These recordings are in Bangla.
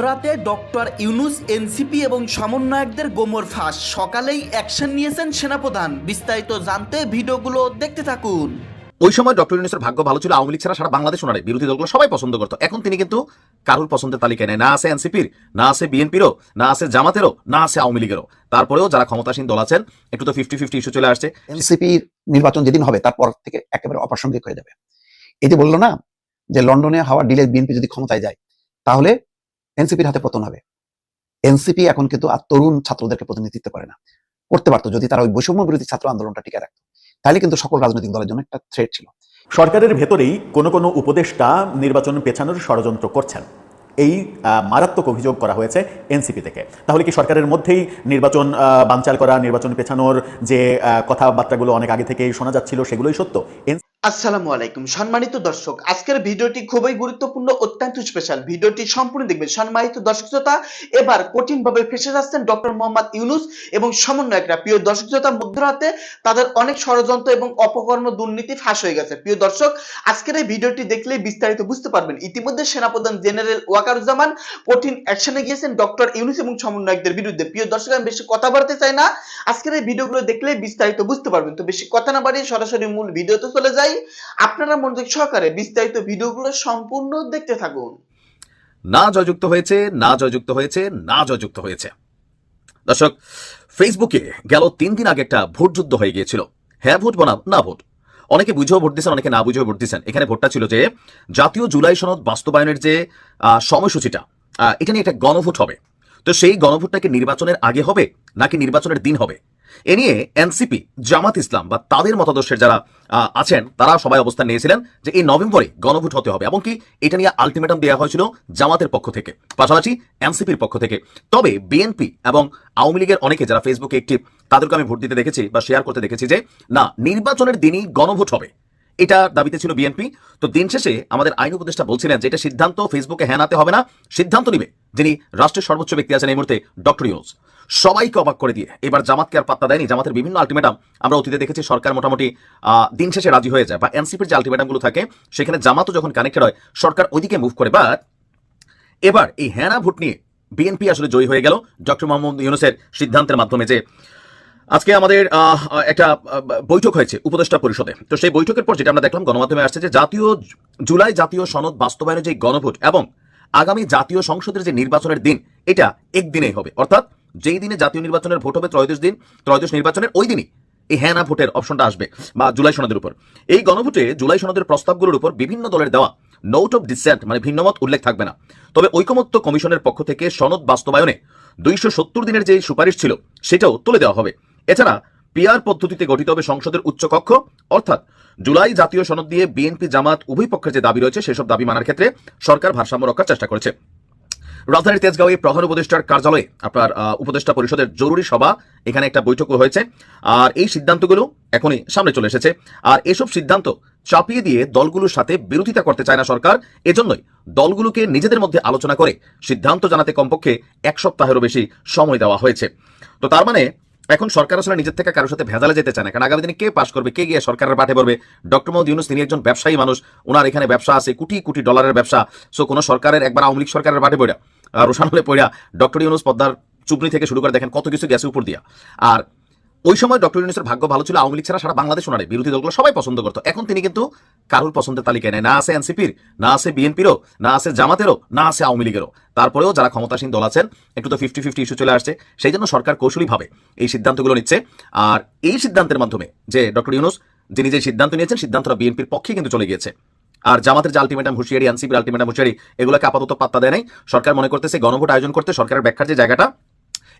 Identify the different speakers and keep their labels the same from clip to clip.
Speaker 1: মধ্যরাতে ডক্টর ইউনুস এনসিপি এবং সমন্বয়কদের গোমর ফাঁস। সকালেই অ্যাকশন নিয়েছেন সেনাপ্রধান। বিস্তারিত জানতে ভিডিওগুলো দেখতে থাকুন।
Speaker 2: ওই সময় ডক্টর ইউনুসের ভাগ্য ভালো ছিল আওয়ামী লীগ ছাড়া সারা বাংলাদেশ ওনারে বিরোধী দলগুলো সবাই পছন্দ করতো। এখন তিনি কিন্তু কারুর পছন্দের তালিকায় নেই। না আছে এনসিপির না আছে বিএনপিরও না আছে জামাতেরও না আছে আওয়ামী লীগেরও। তারপরেও যারা ক্ষমতাসীন দল আছেন একটু তো ফিফটি ফিফটি ইস্যু চলে আসছে।
Speaker 3: এনসিপির নির্বাচন যেদিন হবে তারপর থেকে একেবারে অপ্রাসঙ্গিক হয়ে যাবে। এই যে বলল না যে লন্ডনে হাওয়া ডিলে বিএনপি যদি ক্ষমতায় যায় তাহলে এনসিপির হাতে পতন হবে। এনসিপি এখন কিন্তু আর তরুণ ছাত্রদেরকে প্রতিনিধিত্ব করে না। করতে পারতো যদি তারা ওই বৈষম্য বিরোধী ছাত্র আন্দোলনটা টিকে রাখতো। তাহলে কিন্তু সকল রাজনৈতিক দলের জন্য একটা থ্রেট ছিল।
Speaker 4: সরকারের ভেতরেই কোনো কোনো উপদেষ্টা নির্বাচন পেছানোর ষড়যন্ত্র করছেন। এই মারাত্মক অভিযোগ করা হয়েছে এনসিপি থেকে। তাহলে কি সরকারের মধ্যেই নির্বাচন বানচাল করা, নির্বাচন পেছানোর যে কথাবার্তাগুলো অনেক আগে থেকেই শোনা যাচ্ছিল সেগুলোই সত্য? এন-
Speaker 1: আসসালামু আলাইকুম। সম্মানিত দর্শক, আজকের ভিডিওটি খুবই গুরুত্বপূর্ণ, অত্যন্ত স্পেশাল ভিডিওটি সম্পূর্ণ দেখবেন। সম্মানিত দর্শক শ্রোতা, এবার কঠিনভাবে ফেসে যাচ্ছেন ডক্টর মোহাম্মদ ইউনুস এবং সমন্বয়করা। প্রিয় দর্শক শ্রোতা মধ্যরাতে তাদের অনেক ষড়যন্ত্র এবং অপকর্ম দুর্নীতি ফাঁস হয়ে গেছে। প্রিয় দর্শক, আজকের এই ভিডিওটি দেখলে বিস্তারিত বুঝতে পারবেন। ইতিমধ্যে সেনাপ্রধান জেনারেল ওয়াকারুজ্জামান কঠিন অ্যাকশনে গিয়েছেন ডক্টর ইউনুস এবং সমন্বয়কদের বিরুদ্ধে। প্রিয় দর্শক, আমি বেশি কথা বাড়তে চাই না। আজকের এই ভিডিওগুলো দেখলে বিস্তারিত বুঝতে পারবেন। তো বেশি কথা না বাড়িয়ে সরাসরি মূল ভিডিওতে চলে যাই। আপনারা মনোযোগ সহকারে বিস্তারিত ভিডিওগুলো সম্পূর্ণ দেখতে থাকুন।
Speaker 2: না জয়যুক্ত হয়েছে, না জয়যুক্ত হয়েছে, না জয়যুক্ত হয়েছে। দর্শক ফেসবুকে গেল তিন দিন আগে একটা ভোট যুদ্ধ হয়ে গিয়েছিল। হ্যাঁ ভোট বনাম, না ভোট। অনেকে বুঝেও ভোট দিচ্ছেন অনেকে না বুঝেও ভোট দিচ্ছেন এখানে ভোটটা ছিল যে, জাতীয় জুলাই সনদ বাস্তবায়নের যে সময়সূচিটা এটা নিয়ে একটা গণভোট হবে। তো সেই গণভোটটা কি নির্বাচনের আগে হবে, নাকি নির্বাচনের দিন হবে? এ নিয়ে এনসিপি, জামাত ইসলাম বা তাদের মতাদর্শের যারা আছেন, তারা সবাই অবস্থান নিয়েছিলেন যে এই নভেম্বরে গণভোট হতে হবে। এমনকি এটা নিয়ে আলটিমেটাম দেওয়া হয়েছিল জামাতের পক্ষ থেকে। পাশাপাশি এনসিপির পক্ষ থেকে। তবে বিএনপি এবং আওয়ামী লীগের অনেকে যারা ফেসবুকে একটি, তাদেরকে আমি ভোট দিতে দেখেছি বা শেয়ার করতে দেখেছি যে, না, নির্বাচনের দিনই গণভোট হবে। এটা দাবিতে ছিল বিএনপি। তো দিন শেষে আমাদের আইন উপদেষ্টা বলছিলেন যে, এটা সিদ্ধান্ত ফেসবুকে হ্যানাতে হবে না। সিদ্ধান্ত নিবে যিনি রাষ্ট্রের সর্বোচ্চ ব্যক্তি আছেন এই মুহূর্তে ডক্টর ইউনুস। সবাইকে অবাক করে দিয়ে। এবার জামাতকে আর পাত্তা দেয়নি। জামাতের বিভিন্ন আলটিমেটাম আমরা অতীতে দেখেছি, সরকার মোটামুটি দিন শেষে রাজি হয়ে যায়। বা এনসিপির যে আলটিমেটামগুলো থাকে, সেখানে জামাতও যখন কানেক্টেড হয়, সরকার ওইদিকে মুভ করে। বাট এবার এই হ্যানা ভোট নিয়ে বিএনপি আসলে জয়ী হয়ে গেল ডক্টর মোহাম্মদ ইউনুসের সিদ্ধান্তের মাধ্যমে যে আজকে আমাদের একটা বৈঠক হয়েছে উপদেষ্টা পরিষদে। তো সেই বৈঠকের পর যেটা আমরা দেখলাম, গণমাধ্যমে আসছে যে জাতীয়, জুলাই জাতীয় সনদ বাস্তবায়নের যে গণভোট এবং আগামী জাতীয় সংসদের যে নির্বাচনের দিন, এটা একদিনেই হবে। অর্থাৎ যেই দিনে জাতীয় নির্বাচনের ভোট হবে ত্রয়োদশ দিন, ত্রয়োদশ নির্বাচনের ওই দিনই এই হ্যাঁ না ভোটের অপশনটা আসবে বা জুলাই সনদের উপর। এই গণভোটে জুলাই সনদের প্রস্তাবগুলোর উপর বিভিন্ন দলের দেওয়া নোট অফ ডিসেন্ট মানে ভিন্নমত উল্লেখ থাকবে না। তবে ঐকমত্য কমিশনের পক্ষ থেকে সনদ বাস্তবায়নে দুইশো সত্তর দিনের যে সুপারিশ ছিল, সেটাও তুলে দেওয়া হবে। এছাড়া পিআর পদ্ধতিতে গঠিত হবে সংসদের উচ্চকক্ষ, অর্থাৎ জুলাই জাতীয় সনদ দিয়ে বিএনপি জামাত উভয় পক্ষের যে দাবি রয়েছে, সেসব দাবি মানার ক্ষেত্রে সরকার ভারসাম্য রক্ষার চেষ্টা করেছে। রাজধানীর তেজগাঁওয়ে প্রধান উপদেষ্টার কার্যালয়ে আপনার উপদেষ্টা পরিষদের জরুরি সভা, এখানে একটা বৈঠকও হয়েছে। আর এই সিদ্ধান্তগুলো এখনই সামনে চলে এসেছে। আর এসব সিদ্ধান্ত চাপিয়ে দিয়ে দলগুলোর সাথে বিরোধিতা করতে চায় না সরকার। এজন্যই দলগুলোকে নিজেদের মধ্যে আলোচনা করে সিদ্ধান্ত জানাতে কমপক্ষে এক সপ্তাহেরও বেশি সময় দেওয়া হয়েছে। তো তার মানে এখন সরকার আসলে নিজের থেকে কারোর সাথে ভেজালে যেতে চায় না। কারণ আগামী দিনে কে পাশ করবে, কে গিয়ে সরকারের পাঠে পড়বে? ডক্টর মোহাম্মদ ইউনুস, তিনি একজন ব্যবসায়ী মানুষ। ওনার এখানে ব্যবসা আছে, কোটি কোটি ডলারের ব্যবসা। সো কোনো সরকারের, একবার আওয়ামী লীগ সরকারের পাঠে পড়া। রোশান হলে পড়া ডক্টর ইউনুস পদ্মার চুপনি থেকে শুরু করে দেখেন কত কিছু গেছে উপর দিয়া। আর ওই সময় ডক্টর ইউনুসের ভাগ্য ভালো ছিল, আওয়ামী লীগ ছাড়া সারা বাংলাদেশ ওনারে বিরোধী দলগুলো সবাই পছন্দ করতো। এখন তিনি কিন্তু কারোর পছন্দের তালিকায় নেই। না আছে এনসিপির, না আছে বিএনপিরও, না আছে জামাতেরও, না আছে আওয়ামী লীগেরও। তারপরেও যারা ক্ষমতাসীন দল আছেন, একটু তো ফিফটি ফিফটি ইস্যু চলে আসছে। সেই জন্য সরকার কৌশলীভাবে এই সিদ্ধান্তগুলো নিচ্ছে। আর এই সিদ্ধান্তের মাধ্যমে যে ডক্টর ইউনুস, যিনি যে সিদ্ধান্ত নিয়েছেন, সিদ্ধান্তটা বিএনপির পক্ষে কিন্তু চলে গিয়েছে। আর জামাতের যে আলটিমেটাম হুঁশিয়ারি, এনসিপির আলটিমেটাম হুঁশিয়ারি, এগুলোকে আপাতত পাত্তা দেয় নাই। সরকার মনে করতেছে গণভোট আয়োজন করতে সরকারের ব্যাখ্যার যে জায়গাটা,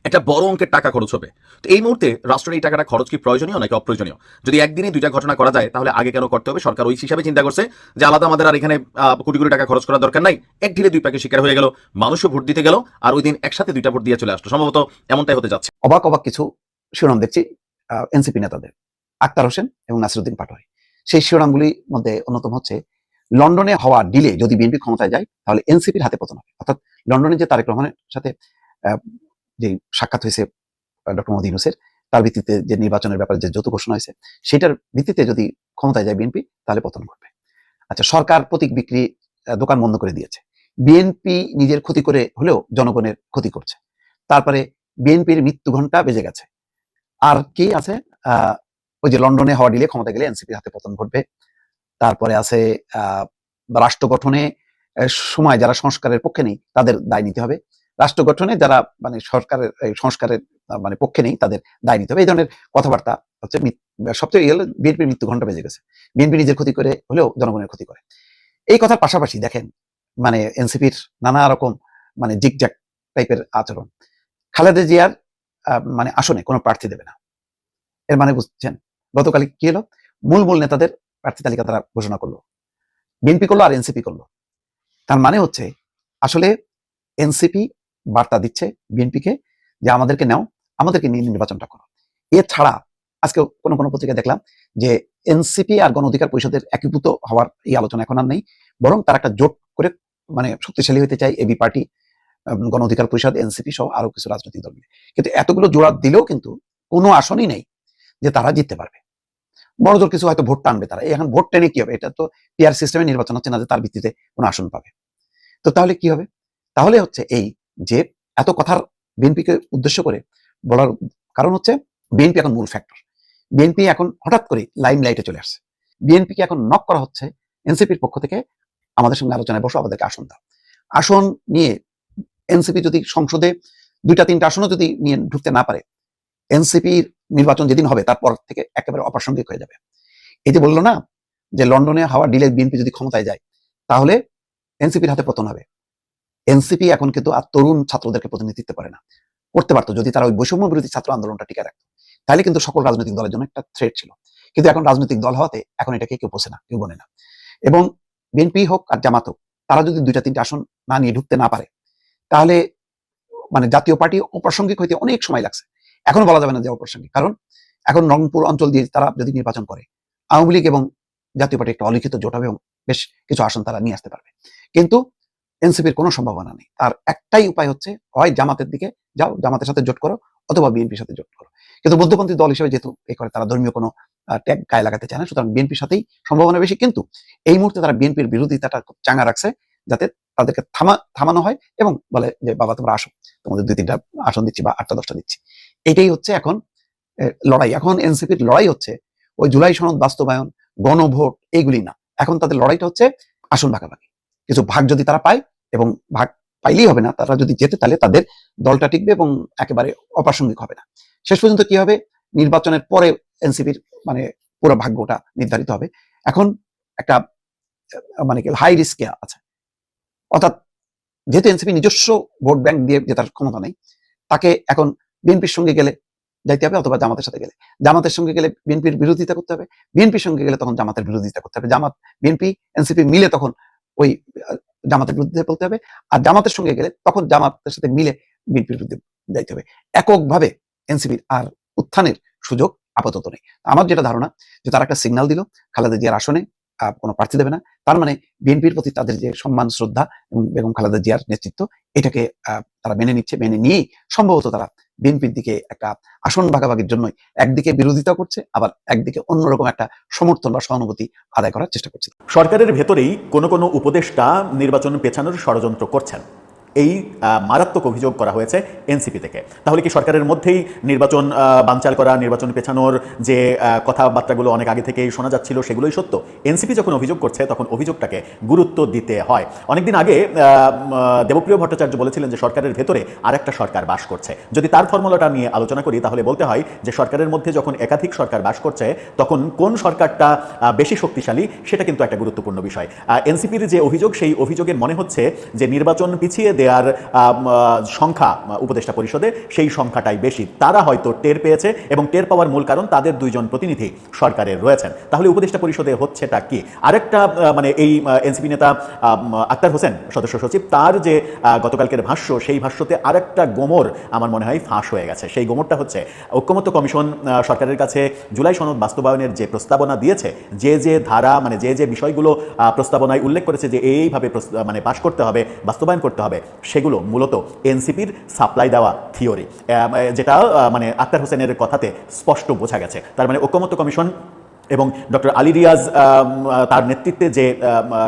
Speaker 2: একটা বড় অঙ্কের টাকা খরচ হবে। তো এই মুহূর্তে রাষ্ট্রের এই টাকাটা খরচ কি প্রয়োজনীয় নাকি অপ্রয়োজনীয়? যদি একদিনে দুইটা ঘটনা করা যায়, তাহলে আগে কেন করতে হবে? সরকার ওই হিসাবে চিন্তা করছে যে আলাদা আমাদের আর এখানে কোটি কোটি টাকা খরচ করার দরকার নাই। এক ঢিলে দুই প্যাকে শিকার হয়ে গেল, মানুষও ভোট দিতে গেল, আর ওই দিন একসাথে দুইটা ভোট দিয়ে চলে আসতো সম্ভবত এমনটাই হতে যাচ্ছে।
Speaker 3: অবাক অবাক কিছু শিরোনাম দেখছি এনসিপি নেতাদের। আক্তার হোসেন এবং নাসিরুদ্দিন পাটোয়ারি। সেই শিরোনামগুলির মধ্যে অন্যতম হচ্ছে লন্ডনে হওয়া ডিলে যদি বিএনপি ক্ষমতায় যায়, তাহলে এনসিপির হাতে পতন হবে। অর্থাৎ লন্ডনে যে তারেক রহমানের সাথে যে সাক্ষাৎ হয়েছে ডক্টর মোদী ইউনুসের, তার ভিত্তিতে যে নির্বাচনের ব্যাপারে যে যৌথ ঘোষণা হয়েছে, সেটার ভিত্তিতে যদি ক্ষমতায় যায় বিএনপি তাহলে পতন ঘটবে। আচ্ছা সরকার প্রতীক বিক্রি দোকান বন্ধ করে দিয়েছে। বিএনপি নিজের ক্ষতি করে হলেও জনগণের ক্ষতি করছে। তারপরে বিএনপির মৃত্যু ঘণ্টা বেজে গেছে। আর কি আছে? ওই যে লন্ডনে হওয়া ডিলে ক্ষমতা গেলে এনসিপির হাতে পতন ঘটবে। তারপরে আছে রাষ্ট্র গঠনে সময় যারা সংস্কারের পক্ষে নেই, তাদের দায় নিতে হবে। রাষ্ট্র গঠনে যারা মানে সরকারের সংস্কারের মানে পক্ষে নেই, তাদের দায় নিতে হবে। এই ধরনের কথাবার্তা হচ্ছে সবচেয়ে ইয়ে হলো, বিএনপির মৃত্যু ঘণ্টা বেজে গেছে। বিএনপি নিজের ক্ষতি করে, হলেও জনগণের ক্ষতি করে। এই কথার পাশাপাশি দেখেন মানে এনসিপির নানা রকম মানে জিগজ্যাক টাইপের আচরণ। খালেদা জিয়ার মানে আসনে কোনো প্রার্থী দেবে না। এর মানে বুঝছেন? গতকাল কি হলো? মূল মূল নেতাদের প্রার্থী তালিকা তারা ঘোষণা করল। বিএনপি করল আর এনসিপি করল। তার মানে হচ্ছে, আসলে এনসিপি বার্তা দিচ্ছে বিএনপিকে যে আমাদেরকে নাও, আমাদেরকে নিয়ে নির্বাচনটা করো। এছাড়া আজকে কোনো কোনো পত্রিকায় দেখলাম যে এনসিপি আর গণ অধিকার পরিষদের একীভূত হওয়ার এই আলোচনা এখন আর নেই। বরং তারা একটা জোট করে মানে শক্তিশালী হতে চায় এবি পার্টি গণ অধিকার পরিষদ, এনসিপি সহ আরও কিছু রাজনৈতিক দল কিন্তু এতগুলো জোড়া দিলেও কিন্তু কোনো আসনই নেই যে তারা জিততে পারবে। বড় জোর কিছু হয়তো ভোট টানবে তারা। এখন ভোট টেনে কি হবে? এটা তো পিআর সিস্টেমে নির্বাচন হচ্ছে না যে তার ভিত্তিতে কোনো আসন পাবে। তো তাহলে কি হবে? তাহলে হচ্ছে এই যে এত কথার বিএনপিকে উদ্দেশ্য করে বলার কারণ হচ্ছে বিএনপি এখন মূল ফ্যাক্টর বিএনপি এখন হঠাৎ করে লাইম লাইটে চলে আসছে। বিএনপিকে এখন নক করা হচ্ছে এনসিপির পক্ষ থেকে। আমাদের সঙ্গে আলোচনায় বসো, আমাদেরকে আসন দাও। আসন নিয়ে এনসিপি যদি সংসদে দুইটা, তিনটা আসনও যদি নিয়ে ঢুকতে না পারে এনসিপির নির্বাচন যেদিন হবে, তারপর থেকে একেবারে অপ্রাসঙ্গিক হয়ে যাবে। এই যে বলল না যে লন্ডনে হাওয়া ডিলে বিএনপি যদি ক্ষমতায় যায়, তাহলে এনসিপির হাতে পতন হবে। এনসিপি এখন কিন্তু আর তরুণ ছাত্রদেরকে প্রতিনিধিত্ব করে না। করতে পারতো যদি তারা ওই বৈষম্য বিরোধী ছাত্র আন্দোলনটা টিকে রাখতো। তাহলে কিন্তু সকল রাজনৈতিক দলের জন্য একটা থ্রেট ছিল। কিন্তু এখন রাজনৈতিক দল হওয়াতে এখন এটাকে কেউ পোষে না, কেউ বনে না। এবং বিএনপি হোক আর জামাত হোক, তারা যদি দুইটা তিনটা আসন না নিয়ে ঢুকতে না পারে, তাহলে মানে জাতীয় পার্টি অপ্রাসঙ্গিক হইতে অনেক সময় লাগছে। এখনও বলা যাবে না যে অপ্রাসঙ্গিক। কারণ এখন রংপুর অঞ্চল দিয়ে তারা যদি নির্বাচন করে, আওয়ামী লীগ এবং জাতীয় পার্টি একটা অলিখিত জোট হবে এবং বেশ কিছু আসন তারা নিয়ে আসতে পারবে। কিন্তু এনসিপির কোনো সম্ভাবনা নেই। তার একটাই উপায় হচ্ছে, হয় জামাতের দিকে যাও, জামাতের সাথে জোট করো, অথবা বিএনপির সাথে জোট করো। কিন্তু মধ্যপন্থী দল হিসেবে যেহেতু এ করে, তারা ধর্মীয় কোনো ট্যাগ গায়ে লাগাতে চায় না, সুতরাং বিএনপির সাথেই সম্ভাবনা বেশি। কিন্তু এই মুহূর্তে তারা বিএনপির বিরোধিতাটা চাঙ্গা রাখছে, যাতে তাদেরকে থামা, থামানো হয় এবং বলে যে, বাবা, তোমরা আসো, তোমাদের দুই তিনটা আসন দিচ্ছি বা আটটা, দশটা দিচ্ছি। এটাই হচ্ছে এখন লড়াই। এখন এনসিপির লড়াই হচ্ছে, ওই জুলাই সনদ বাস্তবায়ন, গণভোট এইগুলি না। এখন তাদের লড়াইটা হচ্ছে আসন ভাগাভাগি। কিছু ভাগ যদি তারা পায় এবং ভাগ পাইলেই হবে না, তারা যদি যেতে তাহলে তাদের দলটা টিকবে এবং একেবারে অপ্রাসঙ্গিক হবে না। শেষ পর্যন্ত কি হবে? নির্বাচনের পরে এনসিপির মানে পুরো ভাগ্যটা নির্ধারিত হবে। এখন একটা মানে কি হাই রিস্কে আছে। অর্থাৎ যেহেতু এনসিপি নিজস্ব ভোট ব্যাংক দিয়ে জেতার ক্ষমতা নেই, তাকে এখন বিএনপির সঙ্গে গেলে যাইতে হবে অথবা জামাতের সাথে গেলে। জামাতের সঙ্গে গেলে বিএনপির বিরোধিতা করতে হবে। বিএনপির সঙ্গে গেলে তখন জামাতের বিরোধিতা করতে হবে। জামাত, বিএনপি, এনসিপি মিলে তখন ওই জামাতের বিরুদ্ধে বলতে হবে। আর জামাতের সঙ্গে গেলে তখন জামাতের সাথে মিলে বিএনপির বিরুদ্ধে যাইতে হবে। এককভাবে এনসিপির আর উত্থানের সুযোগ আপাতত নেই। আমার যেটা ধারণা যে তারা একটা সিগন্যাল দিল, খালেদা জিয়ার আসনে কোনো প্রার্থী দেবে না। তার মানে বিএনপির প্রতি তাদের যে সম্মান, শ্রদ্ধা এবং বেগম খালেদা জিয়ার নেতৃত্ব, এটাকে তারা মেনে নিচ্ছে। মেনে নিয়েই সম্ভবত তারা বিএনপির দিকে একটা আসন ভাগাভাগির জন্যই একদিকে বিরোধিতা করছে, আবার একদিকে অন্যরকম একটা সমর্থন বা সহানুভূতি আদায় করার চেষ্টা করছে।
Speaker 4: সরকারের ভেতরেই কোনো কোনো উপদেষ্টা নির্বাচন পেছানোর ষড়যন্ত্র করছেন। এই মারাত্মক অভিযোগ করা হয়েছে এনসিপি থেকে। তাহলে কি সরকারের মধ্যেই নির্বাচন বানচাল করা, নির্বাচন পেছানোর যে কথাবার্তাগুলো অনেক আগে থেকেই শোনা যাচ্ছিল, সেগুলোই সত্য। এনসিপি যখন অভিযোগ করছে, তখন অভিযোগটাকে গুরুত্ব দিতে হয়। অনেকদিন আগে দেবপ্রিয় ভট্টাচার্য বলেছিলেন যে সরকারের ভেতরে আরেকটা সরকার বাস করছে। যদি তার ফর্মুলাটা নিয়ে আলোচনা করি, তাহলে বলতে হয় যে সরকারের মধ্যে যখন একাধিক সরকার বাস করছে, তখন কোন সরকারটা বেশি শক্তিশালী, সেটা কিন্তু একটা গুরুত্বপূর্ণ বিষয়। এনসিপির যে অভিযোগ, সেই অভিযোগের মনে হচ্ছে যে নির্বাচন পিছিয়ে দেওয়ার সংখ্যা উপদেষ্টা পরিষদে, সেই সংখ্যাটাই বেশি। তারা হয়তো টের পেয়েছে এবং টের পাওয়ার মূল কারণ তাদের দুইজন প্রতিনিধি সরকারের রয়েছেন। তাহলে উপদেষ্টা পরিষদে হচ্ছেটা কি? আরেকটা মানে এই এনসিপি নেতা আক্তার হোসেন, সদস্য সচিব, তার যে গতকালকের ভাষ্য, সেই ভাষ্যতে আরেকটা গোমর আমার মনে হয় ফাঁস হয়ে গেছে। সেই গোমরটা হচ্ছে ঐক্যমত্য কমিশন সরকারের কাছে জুলাই সনদ বাস্তবায়নের যে প্রস্তাবনা দিয়েছে, যে যে ধারা মানে যে যে বিষয়গুলো প্রস্তাবনায় উল্লেখ করেছে যে, এইভাবে মানে পাশ করতে হবে, বাস্তবায়ন করতে হবে সেগুলো মূলত এনসিপির সাপ্লাই দেওয়া থিওরি। যেটা মানে আক্তার হোসেনের কথাতে স্পষ্ট বোঝা গেছে। তার মানে ঐক্যমত্য কমিশন এবং ডক্টর আলী রিয়াজ তার নেতৃত্বে যে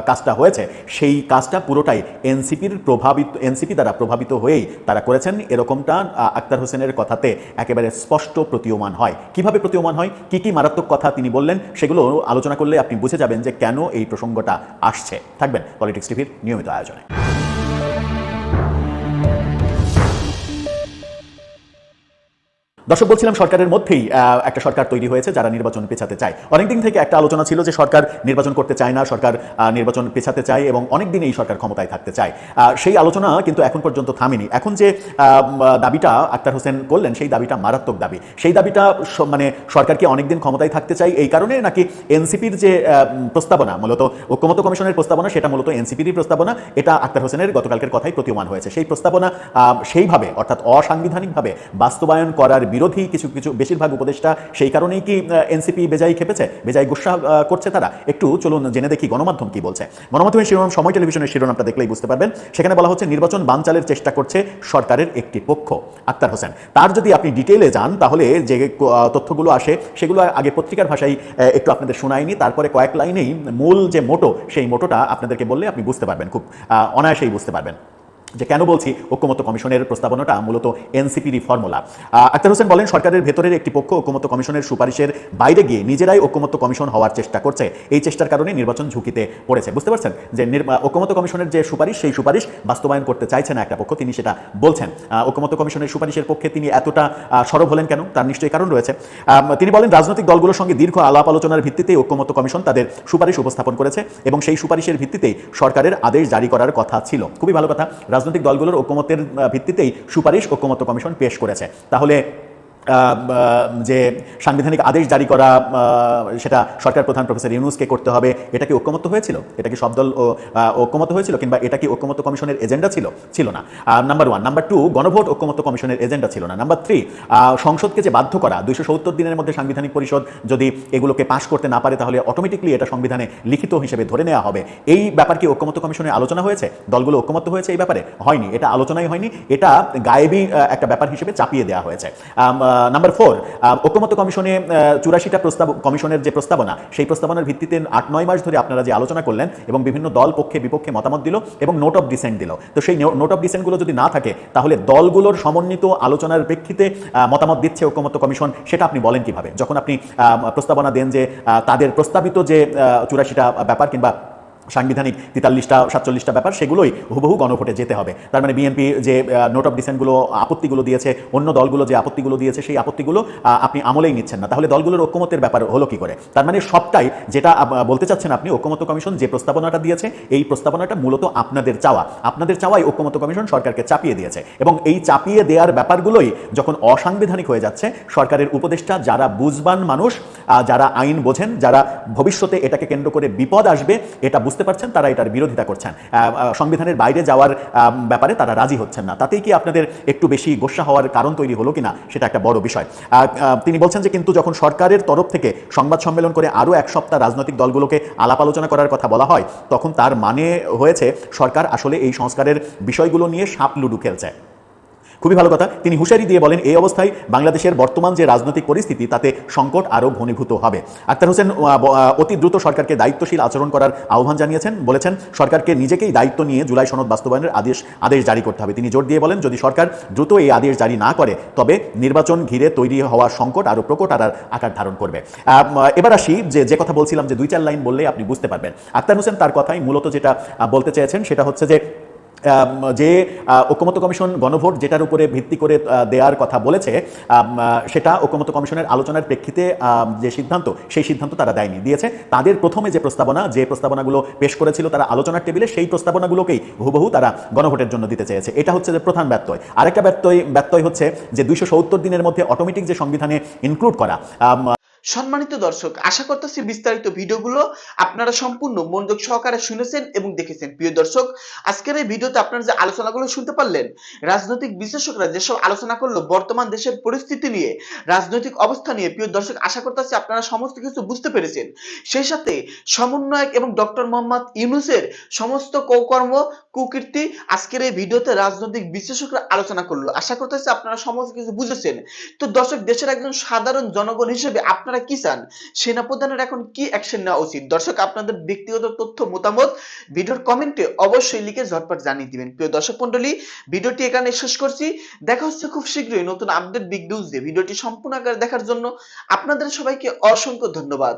Speaker 4: কাজটা হয়েছে, সেই কাজটা পুরোটাই এনসিপির প্রভাবিত, এনসিপি দ্বারা প্রভাবিত হয়েই তারা করেছেন। এরকমটা আক্তার হোসেনের কথাতে একেবারে স্পষ্ট প্রতীয়মান হয়। কীভাবে প্রতীয়মান হয়? কি কি মারাত্মক কথা তিনি বললেন, সেগুলো আলোচনা করলে আপনি বুঝে যাবেন যে কেন এই প্রসঙ্গটা আসছে। থাকবেন পলিটিক্স টিভির নিয়মিত আয়োজনে। দর্শক, বলছিলাম সরকারের মধ্যেই একটা সরকার তৈরি হয়েছে যারা নির্বাচন পেছাতে চায়। অনেকদিন থেকে একটা আলোচনা ছিল যে সরকার নির্বাচন করতে চায় না, সরকার নির্বাচন পেছাতে চায় এবং অনেকদিন এই সরকার ক্ষমতায় থাকতে চায়। সেই আলোচনা কিন্তু এখন পর্যন্ত থামেনি। এখন যে দাবিটা আক্তার হোসেন করলেন, সেই দাবিটা মারাত্মক দাবি। সেই দাবিটা মানে সরকারকে অনেকদিন ক্ষমতায় থাকতে চাই এই কারণে নাকি এনসিপির যে প্রস্তাবনা, মূলত ঐক্যমত কমিশনের প্রস্তাবনা, সেটা মূলত এনসিপির প্রস্তাবনা, এটা আক্তার হোসেনের গতকালকের কথাই প্রতীয়মান হয়েছে। সেই প্রস্তাবনা সেইভাবে, অর্থাৎ অসাংবিধানিকভাবে বাস্তবায়ন করার বিরোধী কিছু কিছু বেশিরভাগ উপদেষ্টা সেই কারণেই কি এনসিপি বেজাই খেপেছে বেজাই গুসা করছে তারা? একটু চলুন জেনে দেখি গণমাধ্যম কি বলছে। গণমাধ্যমের শিরোনাম সময় টেলিভিশনের শিরোনামটা দেখলেই বুঝতে পারবেন। সেখানে বলা হচ্ছে, নির্বাচন বানচালের চেষ্টা করছে সরকারের একটি পক্ষ। আক্তার হোসেন, তার যদি আপনি ডিটেলে যান, তাহলে যে তথ্যগুলো আসে, সেগুলো আগে পত্রিকার ভাষায় একটু আপনাদের শোনায়নি। তারপরে কয়েক লাইনেই মূল যে মোটো, সেই মোটোটা আপনাদেরকে বললে আপনি বুঝতে পারবেন, খুব অনায়াসেই বুঝতে পারবেন। যে কেন বলছি ঐক্যমত্য কমিশনের প্রস্তাবনাটা মূলত এনসিপিরই ফর্মুলা। আক্তার হোসেন বলেন সরকারের ভেতরের একটি পক্ষ ঐক্যমত্য কমিশনের সুপারিশের বাইরে গিয়ে নিজেরাই ঐক্যমত্য কমিশন হওয়ার চেষ্টা করছে। এই চেষ্টার কারণে নির্বাচন ঝুঁকিতে পড়েছে। বুঝতে পারছেন? যে ঐক্যমত্য কমিশনের যে সুপারিশ সেই সুপারিশ বাস্তবায়ন করতে চাইছে না একটা পক্ষ তিনি সেটা বলছেন। আহ, ঐক্যমত্য কমিশনের সুপারিশের পক্ষে তিনি এতটা সরব হলেন কেন? তার নিশ্চয়ই কারণ রয়েছে। তিনি বলেন রাজনৈতিক দলগুলোর সঙ্গে দীর্ঘ আলাপ আলোচনার ভিত্তিতে ঐক্যমত্য কমিশন তাদের সুপারিশ উপস্থাপন করেছে এবং সেই সুপারিশের ভিত্তিতেই সরকারের আদেশ জারি করার কথা ছিল। খুবই ভালো কথা। রাজনৈতিক দলগুলোর ঐক্যমতের ভিত্তিতেই সুপারিশ ঐক্যমত্য কমিশন পেশ করেছে। তাহলে যে সাংবিধানিক আদেশ জারি করা সেটা সরকার প্রধান প্রফেসর ইউনুসকে করতে হবে, এটা কি ঐক্যমত্য হয়েছিল? এটা কি সব দল ঐক্যমত হয়েছিল কিংবা এটা কি ঐক্যমত্য কমিশনের এজেন্ডা ছিল? ছিল না। নাম্বার ওয়ান নাম্বার টু গণভোট ঐক্যমত্য কমিশনের এজেন্ডা ছিল না। নাম্বার থ্রি সংসদকে যে বাধ্য করা, দুইশো সত্তর দিনের মধ্যে সাংবিধানিক পরিষদ যদি এগুলোকে পাশ করতে না পারে, তাহলে অটোমেটিকলি এটা সংবিধানে লিখিত হিসেবে ধরে নেওয়া হবে। এই ব্যাপার কি ঐক্যমত্য কমিশনে আলোচনা হয়েছে? দলগুলো ঐক্যমত্য হয়েছে এই ব্যাপারে? হয়নি। এটা আলোচনাই হয়নি। এটা গায়েবী একটা ব্যাপার হিসেবে চাপিয়ে দেওয়া হয়েছে। নাম্বার ফোর ঐক্যমত্য কমিশনে চুরাশিটা প্রস্তাব, কমিশনের যে প্রস্তাবনা, সেই প্রস্তাবনার ভিত্তিতে আট, নয় মাস ধরে আপনারা যে আলোচনা করলেন এবং বিভিন্ন দল পক্ষে বিপক্ষে মতামত দিল এবং নোট অফ ডিসেন্ট দিল। তো সেই নোট অফ ডিসেন্টগুলো যদি না থাকে, তাহলে দলগুলোর সমন্বিত আলোচনার প্রেক্ষিতে মতামত দিচ্ছে ঐক্যমত্য কমিশন, সেটা আপনি বলেন কীভাবে? যখন আপনি প্রস্তাবনা দেন যে তাদের প্রস্তাবিত যে চুরাশিটা ব্যাপার কিংবা সাংবিধানিক তেতাল্লিশটা, সাতচল্লিশটা ব্যাপার, সেগুলোই হুবহু গণভোটে যেতে হবে। তার মানে বিএনপি যে নোট অফ ডিসেন্টগুলো আপত্তিগুলো দিয়েছে, অন্য দলগুলো যে আপত্তিগুলো দিয়েছে, সেই আপত্তিগুলো আপনি আমলেই নিচ্ছেন না। তাহলে দলগুলোর ঐক্যমতের ব্যাপার হলো কি করে? তার মানে সবটাই যেটা বলতে চাচ্ছেন আপনি, ঐক্যমত্য কমিশন যে প্রস্তাবনাটা দিয়েছে, এই প্রস্তাবনাটা মূলত আপনাদের চাওয়া। আপনাদের চাওয়াই ঐক্যমত্য কমিশন সরকারকে চাপিয়ে দিয়েছে। এবং এই চাপিয়ে দেওয়ার ব্যাপারগুলোই যখন অসাংবিধানিক হয়ে যাচ্ছে, সরকারের উপদেষ্টা যারা বুঝবান মানুষ যারা আইন বোঝেন, যারা ভবিষ্যতে এটাকে কেন্দ্র করে বিপদ আসবে, এটা বুঝতে পারছেন, তারা এটার বিরোধিতা করছেন। সংবিধানের বাইরে যাওয়ার ব্যাপারে তারা রাজি হচ্ছেন না। তাতেই কি আপনাদের একটু বেশি গোসা হওয়ার কারণ তৈরি হলো কিনা, সেটা একটা বড় বিষয়। তিনি বলছেন যে কিন্তু যখন সরকারের তরফ থেকে সংবাদ সম্মেলন করে আরও এক সপ্তাহ রাজনৈতিক দলগুলোকে আলাপ আলোচনা করার কথা বলা হয়, তখন তার মানে হয়েছে সরকার আসলে এই সংস্কারের বিষয়গুলো নিয়ে সাপ লুডু খেলছে। খুবই ভালো কথা। তিনি হুঁশিয়ারি দিয়ে বলেন, এই অবস্থায় বাংলাদেশের বর্তমান যে রাজনৈতিক পরিস্থিতি, তাতে সংকট আরও ঘনীভূত হবে। আক্তার হোসেন অতি দ্রুত সরকারকে দায়িত্বশীল আচরণ করার আহ্বান জানিয়েছেন, বলেছেন, সরকারকে নিজেকেই দায়িত্ব নিয়ে জুলাই সনদ বাস্তবায়নের আদেশ আদেশ জারি করতে হবে। তিনি জোর দিয়ে বলেন, যদি সরকার দ্রুত এই আদেশ জারি না করে, তবে নির্বাচন ঘিরে তৈরি হওয়া সংকট আরও প্রকট আর আকার ধারণ করবে। এবার আসি যে যে কথা বলছিলাম যে, দুই চার লাইন বললে আপনি বুঝতে পারবেন। আক্তার হোসেন তার কথাই মূলত যেটা বলতে চেয়েছেন, সেটা হচ্ছে যে যে ঐক্যমত্য কমিশন গণভোট যেটার উপরে ভিত্তি করে দেওয়ার কথা বলেছে সেটা ঐক্যমত্য কমিশনের আলোচনার প্রেক্ষিতে যে সিদ্ধান্ত, সেই সিদ্ধান্ত তারা দেয়নি, দিয়েছে। তাদের প্রথমে যে প্রস্তাবনা, যে প্রস্তাবনাগুলো পেশ করেছিল তারা আলোচনার টেবিলে, সেই প্রস্তাবনাগুলোকেই হুবহু তারা গণভোটের জন্য দিতে চেয়েছে। এটা হচ্ছে যে প্রধান ব্যত্যয়। আরেকটা ব্যত্যয় ব্যত্যয় হচ্ছে যে দুইশো সত্তর দিনের মধ্যে অটোমেটিক যে সংবিধানে ইনক্লুড করা
Speaker 1: সম্মানিত দর্শক, আশা করতেছি বিস্তারিত ভিডিওগুলো আপনারা সম্পূর্ণ মনোযোগ সহকারে শুনেছেন এবং দেখেছেন। প্রিয় দর্শক, আজকের এই ভিডিওতে আপনারা যে আলোচনাগুলো শুনতে পারলেন, রাজনৈতিক বিশ্লেষকরা যেসব আলোচনা করল বর্তমান দেশের পরিস্থিতি নিয়ে, রাজনৈতিক অবস্থা নিয়ে, প্রিয় দর্শক, আশা করতেছি আপনারা সমস্ত কিছু বুঝতে পেরেছেন। সেই সাথে সমন্বয়ক এবং ডক্টর মোহাম্মদ ইউনুসের সমস্ত কৌকর্ম কুকীর্তি আজকের এই ভিডিওতে রাজনৈতিক বিশ্লেষকরা আলোচনা করল। আশা করতেছি আপনারা সমস্ত কিছু বুঝেছেন। তো দর্শক, দেশের একজন সাধারণ জনগণ হিসেবে আপনারা কি চান? সেনাপ্রধানের এখন কি অ্যাকশন নেওয়া উচিত? দর্শক, আপনাদের ব্যক্তিগত তথ্য, মতামত ভিডিওর কমেন্টে অবশ্যই লিখে ঝটপট জানিয়ে দিবেন। প্রিয় দর্শক মন্ডলী ভিডিওটি এখানে শেষ করছি। দেখা হচ্ছে খুব শীঘ্রই নতুন আপডেট বিগ নিউজ দিয়ে। ভিডিওটি সম্পূর্ণ আকারে দেখার জন্য আপনাদের সবাইকে অসংখ্য ধন্যবাদ।